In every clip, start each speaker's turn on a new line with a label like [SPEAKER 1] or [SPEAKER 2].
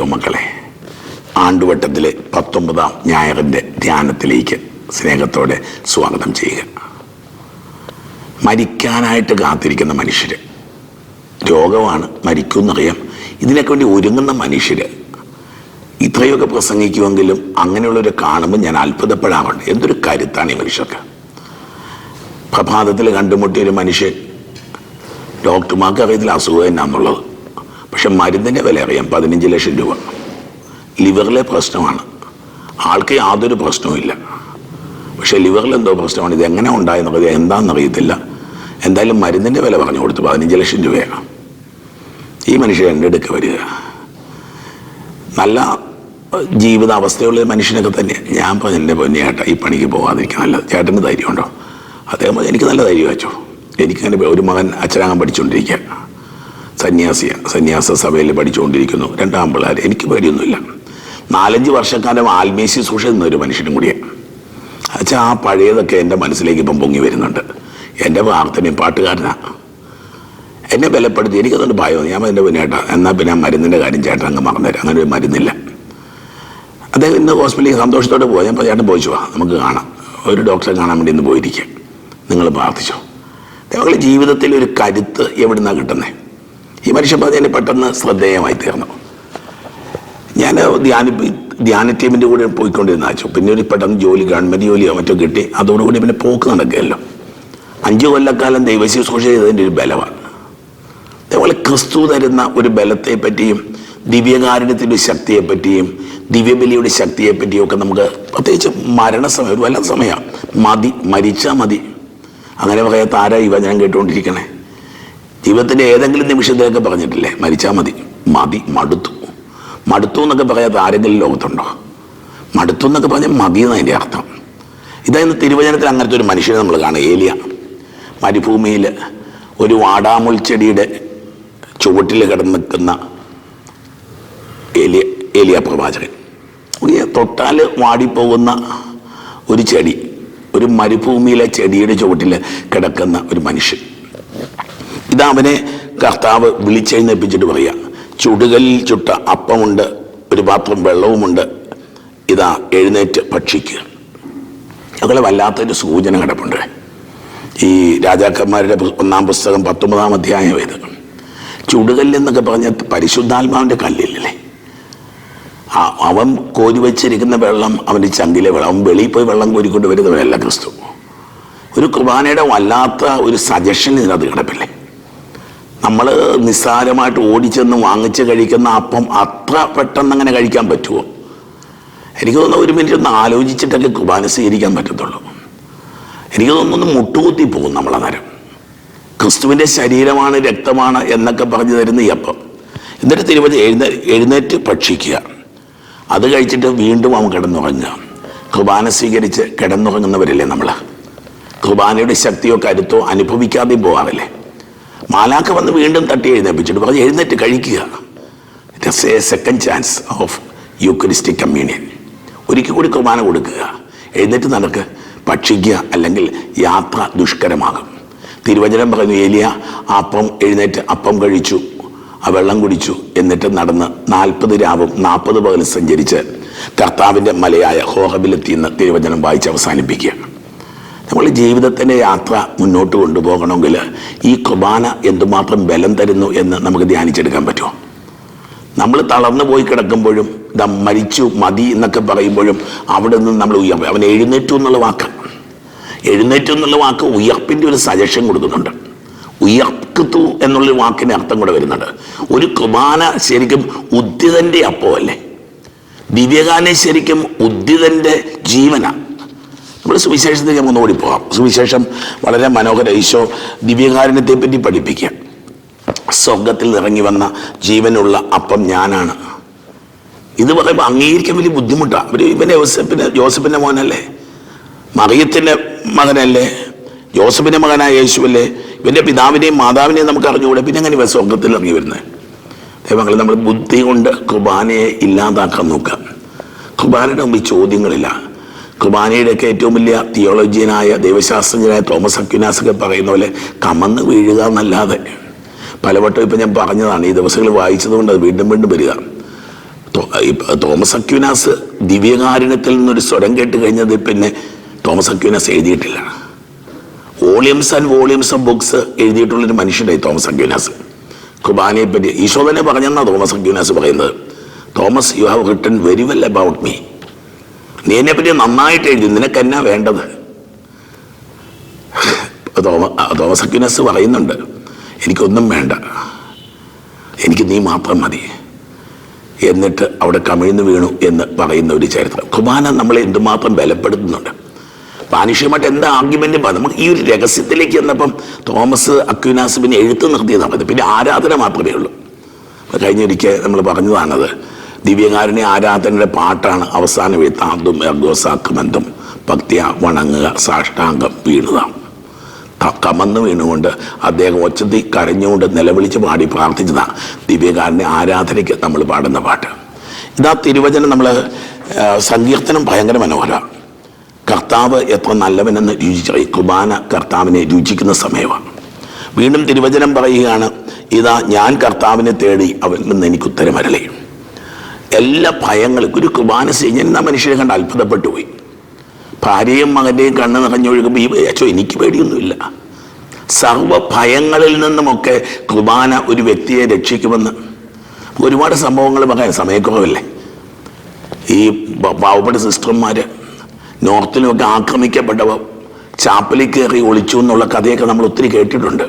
[SPEAKER 1] ദൈവമക്കളെ ആണ്ടുവട്ടത്തിലെ പത്തൊമ്പതാം ഞായറിന്റെ ധ്യാനത്തിലേക്ക് സ്നേഹത്തോടെ സ്വാഗതം ചെയ്യുക. മരിക്കാനായിട്ട് കാത്തിരിക്കുന്ന മനുഷ്യർ രോഗമാണ് മരിക്കുമെന്നറിയാം ഇതിനൊക്കെ വേണ്ടി ഒരുങ്ങുന്ന മനുഷ്യർ ഇത്രയൊക്കെ പ്രസംഗിക്കുമെങ്കിലും അങ്ങനെയുള്ളവരെ കാണുമ്പോൾ ഞാൻ അത്ഭുതപ്പെടാറുണ്ട്. എന്തൊരു കരുത്താണ് ഈ മനുഷ്യർക്ക്. പ്രഭാതത്തിൽ കണ്ടുമുട്ടിയ ഒരു മനുഷ്യൻ ഡോക്ടർമാർക്ക് അറിയത്തില്ല അസുഖം എന്നാന്നുള്ളത്. പക്ഷെ മരുന്നിന്റെ വില അറിയാം. പതിനഞ്ച് ലക്ഷം രൂപ. ലിവറിലെ പ്രശ്നമാണ്. ആൾക്ക് യാതൊരു പ്രശ്നവുമില്ല പക്ഷെ ലിവറിൽ എന്തോ പ്രശ്നമാണ്. ഇത് എങ്ങനെ ഉണ്ടായെന്നുള്ളത് എന്താണെന്ന് അറിയത്തില്ല എന്തായാലും മരുന്നിന്റെ വില പറഞ്ഞു കൊടുത്തു. പതിനഞ്ച് ലക്ഷം രൂപയാണ്. ഈ മനുഷ്യൻ എന്റെ അടുക്ക വരിക. നല്ല ജീവിതാവസ്ഥയുള്ള മനുഷ്യനൊക്കെ തന്നെ. ഞാൻ പറഞ്ഞു എന്റെ പൊന്നെ ചേട്ടാ ഈ പണിക്ക് പോകാതിരിക്കാൻ നല്ല ചേട്ടന് ധൈര്യമുണ്ടോ? അദ്ദേഹം എനിക്ക് നല്ല ധൈര്യം വെച്ചോ എനിക്കങ്ങനെ ഒരു മകൻ അച്ഛനാകാൻ പഠിച്ചുകൊണ്ടിരിക്കുക. സന്യാസിയ സന്യാസ സഭയിൽ പഠിച്ചുകൊണ്ടിരിക്കുന്നു. രണ്ടാം പിള്ളേർ. എനിക്ക് പേടിയൊന്നുമില്ല. നാലഞ്ച് വർഷക്കാലം ആത്മീയ സൂക്ഷ എന്നൊരു മനുഷ്യനും കൂടിയാണ് അച്ഛാ ആ പഴയതൊക്കെ എന്റെ മനസ്സിലേക്ക് ഇപ്പം പൊങ്ങി വരുന്നുണ്ട്. എന്റെ പ്രാർത്ഥനയും പാട്ടുകാരനാണ് എന്നെ ബലപ്പെടുത്തി. എനിക്കതുകൊണ്ട് ഭയം ഞാൻ എന്റെ പിന്നെ ചേട്ടാ എന്നാൽ പിന്നെ ആ മരുന്നിന്റെ കാര്യം ചേട്ടൻ അങ്ങ് മറന്നുതരാം. അങ്ങനെ ഒരു മരുന്നില്ല. അദ്ദേഹം ഇന്ന് ഹോസ്പിറ്റലിൽ സന്തോഷത്തോടെ പോയി. ഞാൻ ചേട്ടൻ പോയിച്ചു വാ നമുക്ക് കാണാം. ഒരു ഡോക്ടറെ കാണാൻ വേണ്ടി ഇന്ന് പോയിരിക്കുക നിങ്ങൾ പ്രാർത്ഥിച്ചോ. ഞങ്ങളുടെ ജീവിതത്തിൽ ഒരു കരുത്ത് എവിടുന്നാണ് കിട്ടുന്നത് ഈ മനുഷ്യൻ പറഞ്ഞതിന് പെട്ടെന്ന് ശ്രദ്ധേയമായി തീർന്നു. ഞാൻ ധ്യാന ധ്യാന ടീമിന്റെ കൂടെ പോയിക്കൊണ്ടിരുന്ന ആച്ചു പിന്നെ ഒരു പെട്ടെന്ന് ജോലി ഗവൺമെന്റ് ജോലിയോ മറ്റോ കിട്ടി. അതോടുകൂടി പിന്നെ പോക്ക് നടക്കുകയല്ലോ. അഞ്ചു കൊല്ലക്കാലം ദൈവശുശ്രൂഷ ചെയ്തതിന്റെ ഒരു ബലമാണ്. അതേപോലെ ക്രിസ്തു തരുന്ന ഒരു ബലത്തെ പറ്റിയും ദിവ്യകാരുണ്യത്തിന്റെ ശക്തിയെ പറ്റിയും ദിവ്യബലിയുടെ ശക്തിയെപ്പറ്റിയും ഒക്കെ നമുക്ക് പ്രത്യേകിച്ച് മരണസമയം ഒരു വല്ല സമയമാണ്. മതി മരിച്ചാൽ മതി. അങ്ങനെ പറയാത്ത ആരാ ഈ വചനം കേട്ടുകൊണ്ടിരിക്കണേ? ജീവിതത്തിന്റെ ഏതെങ്കിലും നിമിഷത്തിലൊക്കെ പറഞ്ഞിട്ടില്ലേ? മരിച്ചാൽ മതി. മതി മടുത്തു. മടുത്തു എന്നൊക്കെ പറയാത്ത ആരെങ്കിലും ലോകത്തുണ്ടോ? മടുത്തു എന്നൊക്കെ പറഞ്ഞാൽ മതി എന്നതിന്റെ അർത്ഥം. ഇതായിരുന്നു തിരുവചനത്തിൽ അങ്ങനത്തെ ഒരു മനുഷ്യനെ നമ്മൾ കാണുക. ഏലിയ. മരുഭൂമിയിൽ ഒരു വാടാമുൾ ചെടിയുടെ ചുവട്ടിൽ കിടന്ന് നിൽക്കുന്ന ഏലിയ ഏലിയ പ്രവാചകൻ. തൊട്ടാൽ വാടിപ്പോകുന്ന ഒരു ചെടി ഒരു മരുഭൂമിയിലെ ചെടിയുടെ ചുവട്ടിൽ കിടക്കുന്ന ഒരു മനുഷ്യൻ. ഇതാ അവനെ കർത്താവ് വിളിച്ചെഴുന്നേൽപ്പിച്ചിട്ട് പറയാ ചുടുകലിൽ ചുട്ട അപ്പമുണ്ട് ഒരു പാത്രം വെള്ളവുമുണ്ട് ഇതാ എഴുന്നേറ്റ് ഭക്ഷിക്കുക. ഞങ്ങളെ വല്ലാത്തൊരു സൂചന കിടപ്പുണ്ട്. ഈ രാജാക്കന്മാരുടെ ഒന്നാം പുസ്തകം പത്തൊമ്പതാം അധ്യായം ഇത്. ചുടുകല്ലെന്നൊക്കെ പറഞ്ഞ പരിശുദ്ധാത്മാവിന്റെ കല്ലില്ലേ? അവൻ കോരി വെച്ചിരിക്കുന്ന വെള്ളം അവന്റെ ചങ്കിലെ വെള്ളം. അവൻ വെളിയിൽ പോയി വെള്ളം കോരിക്കൊണ്ട് വരുന്നവരല്ല ക്രിസ്തു. ഒരു കുർബാനയുടെ വല്ലാത്ത ഒരു സജഷൻ ഇതിനകത്ത് കിടപ്പില്ലേ? നമ്മൾ നിസ്സാരമായിട്ട് ഓടിച്ചെന്ന് വാങ്ങിച്ച് കഴിക്കുന്ന അപ്പം അത്ര പെട്ടെന്ന് അങ്ങനെ കഴിക്കാൻ പറ്റുമോ? എനിക്ക് തോന്നുന്നു ഒരു മിനിറ്റ് ഒന്ന് ആലോചിച്ചിട്ടൊക്കെ കുർബാന സ്വീകരിക്കാൻ പറ്റത്തുള്ളൂ. എനിക്ക് തോന്നുന്നു മുട്ടുകുത്തി പോകും നമ്മളന്നേരം ക്രിസ്തുവിന്റെ ശരീരമാണ് രക്തമാണ് എന്നൊക്കെ പറഞ്ഞു തരുന്ന ഈ അപ്പം. എന്നിട്ട് തിരുവതി എഴുന്നേ എഴുന്നേറ്റ് ഭക്ഷിക്കുക. അത് കഴിച്ചിട്ട് വീണ്ടും അവൻ കിടന്നുറങ്ങുക. കുർബാന സ്വീകരിച്ച് കിടന്നുറങ്ങുന്നവരല്ലേ നമ്മൾ കുർബാനയുടെ ശക്തിയോ കരുത്തോ അനുഭവിക്കാതെയും പോകാറില്ലേ മാലാക്ക വന്ന് വീണ്ടും തട്ടി എഴുന്നേപ്പിച്ചിട്ട് പറഞ്ഞ് എഴുന്നേറ്റ് കഴിക്കുക it a second chance of Eucharistic communion ഒരിക്കൽ കൂടി കുർബാന കൊടുക്കുക. എഴുന്നേറ്റ് നടക്ക്. ഭക്ഷിക്കുക അല്ലെങ്കിൽ യാത്ര ദുഷ്കരമാകും. തിരുവചനം പറഞ്ഞു ഏലിയ അപ്പം എഴുന്നേറ്റ് അപ്പം കഴിച്ചു ആ വെള്ളം കുടിച്ചു. എന്നിട്ട് നടന്ന് നാൽപ്പത് രാവും നാൽപ്പത് പകൽ സഞ്ചരിച്ച് കർത്താവിന്റെ മലയായ ഹോഹബിലെത്തിയെന്ന് തിരുവചനം വായിച്ച് അവസാനിപ്പിക്കുക നമ്മൾ ജീവിതത്തിന്റെ യാത്ര മുന്നോട്ട് കൊണ്ടുപോകണമെങ്കിൽ ഈ കുർബാന എന്തുമാത്രം ബലം തരുന്നു എന്ന് നമുക്ക് ധ്യാനിച്ചെടുക്കാൻ പറ്റുമോ? നമ്മൾ തളർന്നു പോയി കിടക്കുമ്പോഴും ദ മരിച്ചു മതി എന്നൊക്കെ പറയുമ്പോഴും അവിടെ നിന്ന് നമ്മൾ ഉയർപ്പ് അവൻ എഴുന്നേറ്റു എന്നുള്ള വാക്ക്. എഴുന്നേറ്റു എന്നുള്ള വാക്ക് ഉയർപ്പിന്റെ ഒരു സജഷൻ കൊടുക്കുന്നുണ്ട്. ഉയർക്കത്തു എന്നുള്ള വാക്കിന് അർത്ഥം കൂടെ വരുന്നുണ്ട്. ഒരു കുർബാന ശരിക്കും ഉദ്ധിതന്റെ അപ്പമല്ലേ? ദിവ്യഗാനെ ശരിക്കും ഉദ്ധിതന്റെ ജീവനാണ് നമ്മൾ സുവിശേഷത്തിലേക്ക് നമുക്ക് ഓടിപ്പോകാം സുവിശേഷം വളരെ മനോഹര ഈശോ ദിവ്യകാരുണ്യത്തെ പറ്റി പഠിപ്പിക്കുക. സ്വർഗത്തിൽ ഇറങ്ങി വന്ന ജീവനുള്ള അപ്പം ഞാനാണ്. ഇത് പറയുമ്പോൾ അംഗീകരിക്കാൻ വലിയ ബുദ്ധിമുട്ടാണ് അവർ ഇവന്റെ യോസഫിന് ജോസഫിന്റെ മോനല്ലേ? മറിയത്തിന്റെ മകനല്ലേ? ജോസഫിന്റെ മകനായ യേശുവല്ലേ? ഇവന്റെ പിതാവിനെയും മാതാവിനെയും നമുക്ക് അറിഞ്ഞുകൂടെ? പിന്നെ അങ്ങനെ ഇവ സ്വർഗത്തിൽ ഇറങ്ങി വരുന്നത് ദൈവങ്ങൾ നമ്മൾ ബുദ്ധി കൊണ്ട് കുർബാനയെ ഇല്ലാതാക്കാൻ നോക്കുക. കുർബാനയുടെ മുമ്പ് ചോദ്യങ്ങളില്ല. കുർബാനയുടെയൊക്കെ ഏറ്റവും വലിയ തിയോളജിയനായ ദൈവശാസ്ത്രജ്ഞനായ തോമസ് അക്യുനാസ് ഒക്കെ പറയുന്ന പോലെ കമന്ന് വീഴുക എന്നല്ലാതെ. പലവട്ടം ഇപ്പം ഞാൻ പറഞ്ഞതാണ് ഈ ദിവസങ്ങൾ വായിച്ചതുകൊണ്ട് അത് വീണ്ടും വീണ്ടും വരിക. തോമസ് അക്യുനാസ് ദിവ്യകാരുണ്യത്തിൽ നിന്നൊരു സ്വരം കേട്ട് കഴിഞ്ഞത് പിന്നെ തോമസ് അക്യുനാസ് എഴുതിയിട്ടില്ല. Volumes and volumes of books എഴുതിയിട്ടുള്ളൊരു മനുഷ്യനായി തോമസ് അക്യുനാസ് കുർബാനയെ പറ്റി ഈശോ തന്നെ പറഞ്ഞെന്നാണ് തോമസ് അക്യുനാസ് പറയുന്നത്. Thomas you have written very well about me നീ എന്നെ പറ്റി നന്നായിട്ട് എഴുതി. നിനക്കെന്നാ വേണ്ടത്? തോമസക്യുനസ് പറയുന്നുണ്ട്. എനിക്കൊന്നും വേണ്ട. എനിക്ക് നീ മാത്രം മതി. എന്നിട്ട് അവിടെ കമിഴ്ന്നു വീണു എന്ന് പറയുന്ന ഒരു ചരിത്രം. കുമാന നമ്മളെ എന്തുമാത്രം ബലപ്പെടുത്തുന്നുണ്ട്. മാനുഷ്യമായിട്ട് എന്താ ആർഗ്യുമെന്റും നമ്മൾ ഈ ഒരു രഹസ്യത്തിലേക്ക് ചെന്നപ്പം തോമസ് അക്യുനാസ് പിന്നെ എഴുത്ത് നിർത്തിയതാണ്. പിന്നെ ആരാധന മാത്രമേ ഉള്ളൂ. കഴിഞ്ഞിരിക്കെ നമ്മൾ പറഞ്ഞതാണത്. ദിവ്യകാരുണ്യ ആരാധനയുടെ പാട്ടാണ് അവസാനം എഴുത്താന്തും എർഗോസാക്കുമെന്തും ഭക്തിയ വണങ്ങുക സാഷ്ടാംഗം വീണുക. കമന്ന് വീണുകൊണ്ട് അദ്ദേഹം ഒച്ചത്തിൽ കരഞ്ഞുകൊണ്ട് നിലവിളിച്ച് പാടി പ്രാർത്ഥിച്ചതാണ് ദിവ്യകാരന്റെ ആരാധനയ്ക്ക് നമ്മൾ പാടുന്ന പാട്ട്. ഇതാ തിരുവചനം നമ്മൾ സങ്കീർത്തനം ഭയങ്കര മനോഹര. കർത്താവ് എത്ര നല്ലവനെന്ന് രുചിച്ചറി കുർബാന കർത്താവിനെ രുചിക്കുന്ന സമയമാണ് വീണ്ടും തിരുവചനം പറയുകയാണ് ഇതാ ഞാൻ കർത്താവിനെ തേടി അവൻ നിന്ന് എനിക്ക് ഉത്തരമരളേ എല്ലാ ഭയങ്ങളും. ഒരു കുർബാന ചെയ്യുന്ന മനുഷ്യരെ കണ്ട് അത്ഭുതപ്പെട്ടു പോയി. ഭാര്യയും മകന്റെയും കണ്ണ് നിറഞ്ഞൊഴുകുമ്പോൾ ഈ അച്ഛോ എനിക്ക് പേടിയൊന്നുമില്ല. സർവ ഭയങ്ങളിൽ നിന്നുമൊക്കെ കുർബാന ഒരു വ്യക്തിയെ രക്ഷിക്കുമെന്ന്. ഒരുപാട് സംഭവങ്ങൾ പറയാൻ സമയക്കുറവല്ലേ? ഈ പാവപ്പെട്ട സിസ്റ്റർമാർ നോർത്തിനുമൊക്കെ ആക്രമിക്കപ്പെട്ടവർ ചാപ്പലിൽ കയറി ഒളിച്ചു എന്നുള്ള കഥയൊക്കെ നമ്മൾ ഒത്തിരി കേട്ടിട്ടുണ്ട്.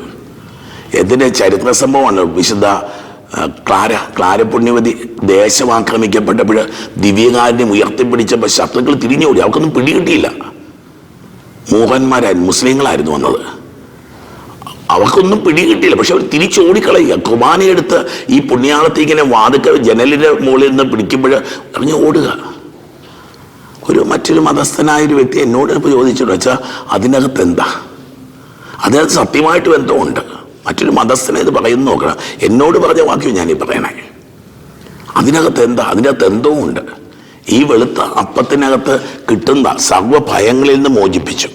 [SPEAKER 1] ഇതിന്റെ ചരിത്ര സംഭവമാണ് വിശുദ്ധ ആ, ക്ലാര ക്ലാരപുണ്യവതി ദേശം ആക്രമിക്കപ്പെട്ടപ്പോൾ ദിവ്യകാരനെ ഉയർത്തിപ്പിടിച്ചപ്പോൾ ശത്രുക്കൾ തിരിഞ്ഞോടി. അവർക്കൊന്നും പിടികിട്ടിയില്ല മോഹന്മാരായിരുന്നു മുസ്ലിങ്ങളായിരുന്നു വന്നത്. അവർക്കൊന്നും പിടികിട്ടിയില്ല പക്ഷെ അവർ തിരിച്ചോടിക്കളയുക. കുർബാനയെടുത്ത് ഈ പുണ്യാളത്തെ ഇങ്ങനെ വാതുക്കൾ ജനലിന്റെ മുകളിൽ നിന്ന് പിടിക്കുമ്പോൾ ഇറങ്ങി ഓടുക. ഒരു മറ്റൊരു മതസ്ഥനായ ഒരു വ്യക്തി എന്നോട് ഇപ്പോൾ വെച്ചാൽ അതിനകത്ത് എന്താ? അതിനകത്ത് സത്യമായിട്ട് എന്തോ ഉണ്ട്. മറ്റൊരു മതസ്ഥനെ ഇത് പറയുന്നു നോക്കണം. എന്നോട് പറഞ്ഞ വാക്യം ഞാനീ പറയണേ. അതിനകത്ത് എന്താ? അതിനകത്ത് എന്തോ ഉണ്ട്. ഈ വെളുത്ത അപ്പത്തിനകത്ത് കിട്ടുന്ന സർവ ഭയങ്ങളിൽ നിന്ന് മോചിപ്പിച്ചു.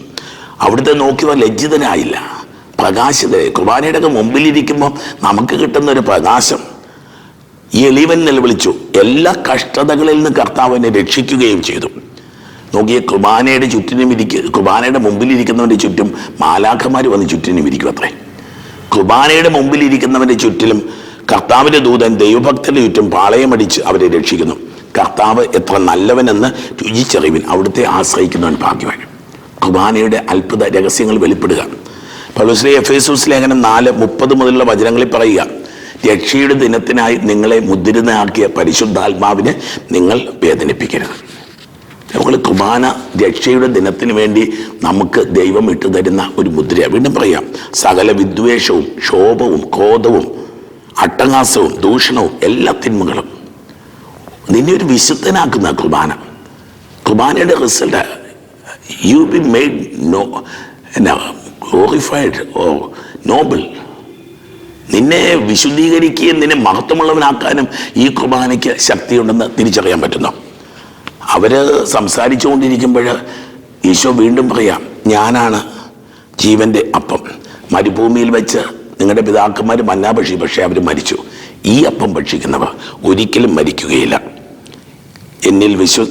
[SPEAKER 1] അവിടുത്തെ നോക്കിയവ ലജ്ജിതനായില്ല. പ്രകാശിതരെ കുർബാനയുടെ ഒക്കെ മുമ്പിലിരിക്കുമ്പോൾ നമുക്ക് കിട്ടുന്ന ഒരു പ്രകാശം. ഈ എളിവൻ നിലവിളിച്ചു. എല്ലാ കഷ്ടതകളിൽ നിന്ന് കർത്താവിനെ രക്ഷിക്കുകയും ചെയ്തു. നോക്കിയ കുർബാനയുടെ ചുറ്റിനും ഇരിക്കുക കുർബാനയുടെ മുമ്പിലിരിക്കുന്നവന്റെ ചുറ്റും മാലാഖമാർ വന്ന് ചുറ്റിനും ഇരിക്കും അത്രേ. കുർബാനയുടെ മുമ്പിലിരിക്കുന്നവന്റെ ചുറ്റിലും കർത്താവിന്റെ ദൂതൻ ദൈവഭക്തരുടെ ചുറ്റും പാളയമടിച്ച് അവരെ രക്ഷിക്കുന്നു. കർത്താവ് എത്ര നല്ലവനെന്ന് രുചിച്ചറിവിൻ അവിടുത്തെ ആശ്രയിക്കുന്നവൻ ഭാഗ്യവാൻ. കുർബാനയുടെ അത്ഭുത രഹസ്യങ്ങൾ വെളിപ്പെടുക. പൗലോസ്ലി എഫേസൂസ് ലേഖനം നാല് മുപ്പത് മുതലുള്ള വചനങ്ങളിൽ പറയുക രക്ഷയുടെ ദിനത്തിനായി നിങ്ങളെ മുദ്രിതനാക്കിയ പരിശുദ്ധാത്മാവിനെ നിങ്ങൾ വേദനിപ്പിക്കരുത്. നമ്മൾ കുർബാന രക്ഷയുടെ ദിനത്തിന് വേണ്ടി നമുക്ക് ദൈവം ഇട്ടു തരുന്ന ഒരു മുദ്രയാണ് വീണ്ടും പറയാം. സകല വിദ്വേഷവും ക്ഷോഭവും ക്രോധവും അട്ടഹാസവും ദൂഷണവും എല്ലാ തിന്മകളും നിന്നെ ഒരു വിശുദ്ധനാക്കുന്ന കുർബാന. കുർബാനയുടെ result you be made no എന്നാ ഗ്ലോറിഫൈഡ് ഓ നോബിൾ നിന്നെ വിശുദ്ധീകരിക്കുകയും നിന്നെ മഹത്വമുള്ളവനാക്കാനും ഈ കുർബാനയ്ക്ക് ശക്തിയുണ്ടെന്ന് തിരിച്ചറിയാൻ പറ്റുന്നു. അവർ സംസാരിച്ചുകൊണ്ടിരിക്കുമ്പോൾ ഈശോ വീണ്ടും പറയാം ഞാനാണ് ജീവന്റെ അപ്പം. മരുഭൂമിയിൽ വെച്ച് നിങ്ങളുടെ പിതാക്കന്മാർ മന്നാ പക്ഷി പക്ഷേ അവർ മരിച്ചു. ഈ അപ്പം ഭക്ഷിക്കുന്നവർ ഒരിക്കലും മരിക്കുകയില്ല. എന്നിൽ വിശ്വ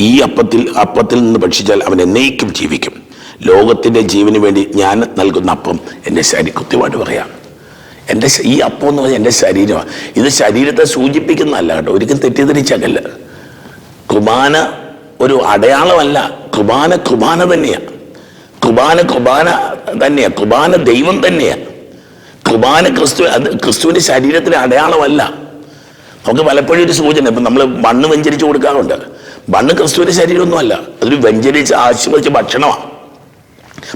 [SPEAKER 1] ഈ അപ്പത്തിൽ അപ്പത്തിൽ നിന്ന് ഭക്ഷിച്ചാൽ അവൻ എന്നേക്കും ജീവിക്കും. ലോകത്തിന്റെ ജീവന് വേണ്ടി ഞാൻ നൽകുന്ന അപ്പം എന്റെ ശരീരം കൃത്യമായിട്ട് പറയാം. എന്റെ ഈ അപ്പം എന്ന് പറഞ്ഞാൽ എന്റെ ശരീരമാണ്. ഇത് ശരീരത്തെ സൂചിപ്പിക്കുന്നതല്ല കേട്ടോ. ഒരിക്കലും തെറ്റിദ്ധരിച്ചല്ല കുർബാന ഒരു അടയാളമല്ല. കുർബാന കുർബാന തന്നെയാണ് കുർബാന കുർബാന തന്നെയാണ് കുർബാന ദൈവം തന്നെയാണ് കുർബാന ക്രിസ്തു അത് ക്രിസ്തുവിന്റെ ശരീരത്തിന് അടയാളമല്ല. നമുക്ക് പലപ്പോഴും ഒരു സൂചന ഇപ്പം നമ്മൾ മണ്ണ് വെഞ്ചരിച്ച് കൊടുക്കാറുണ്ട്. മണ്ണ് ക്രിസ്തുവിന്റെ ശരീരമൊന്നുമല്ല. അതൊരു വെഞ്ചരിച്ച് ആശീർവദിച്ച ഭക്ഷണമാണ്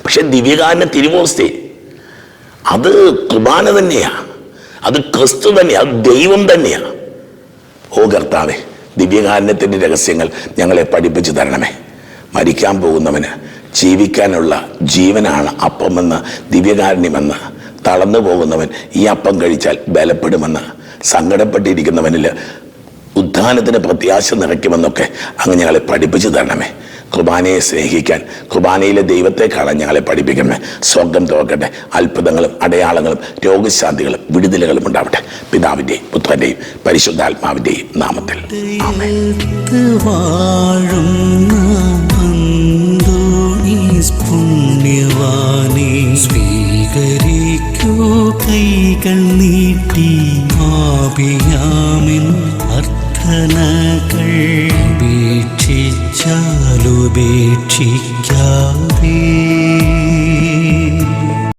[SPEAKER 1] പക്ഷെ ദിവ്യകാരന്റെ തിരുവോസ്തി അത് കുർബാന തന്നെയാണ് അത് ക്രിസ്തു തന്നെയാണ് അത് ദൈവം തന്നെയാണ് ഓ കർത്താവെ. ദിവ്യകാരുണ്യത്തിന്റെ രഹസ്യങ്ങൾ ഞങ്ങളെ പഠിപ്പിച്ചു തരണമേ. മരിക്കാൻ പോകുന്നവന് ജീവിക്കാനുള്ള ജീവനാണ് അപ്പമെന്ന് ദിവ്യകാരണ്യമെന്ന്. തളർന്നു പോകുന്നവൻ ഈ അപ്പം കഴിച്ചാൽ ബലപ്പെടുമെന്ന്. സങ്കടപ്പെട്ടിരിക്കുന്നവനിൽ ഉദ്ധാനത്തിന് പ്രത്യാശ നിറയ്ക്കുമെന്നൊക്കെ അങ്ങ് ഞങ്ങളെ പഠിപ്പിച്ചു തരണമേ. കുർബാനയെ സ്നേഹിക്കാൻ കുർബാനയിലെ ദൈവത്തെക്കാളാണ് ഞങ്ങളെ പഠിപ്പിക്കണമേ സ്വർഗം തുറക്കട്ടെ അത്ഭുതങ്ങളും അടയാളങ്ങളും രോഗശാന്തികളും വിടുതലുകളും ഉണ്ടാവട്ടെ. പിതാവിന്റെയും പുത്രന്റെയും പരിശുദ്ധാത്മാവിന്റെയും നാമത്തിൽ.
[SPEAKER 2] ഹൃദയത്ത്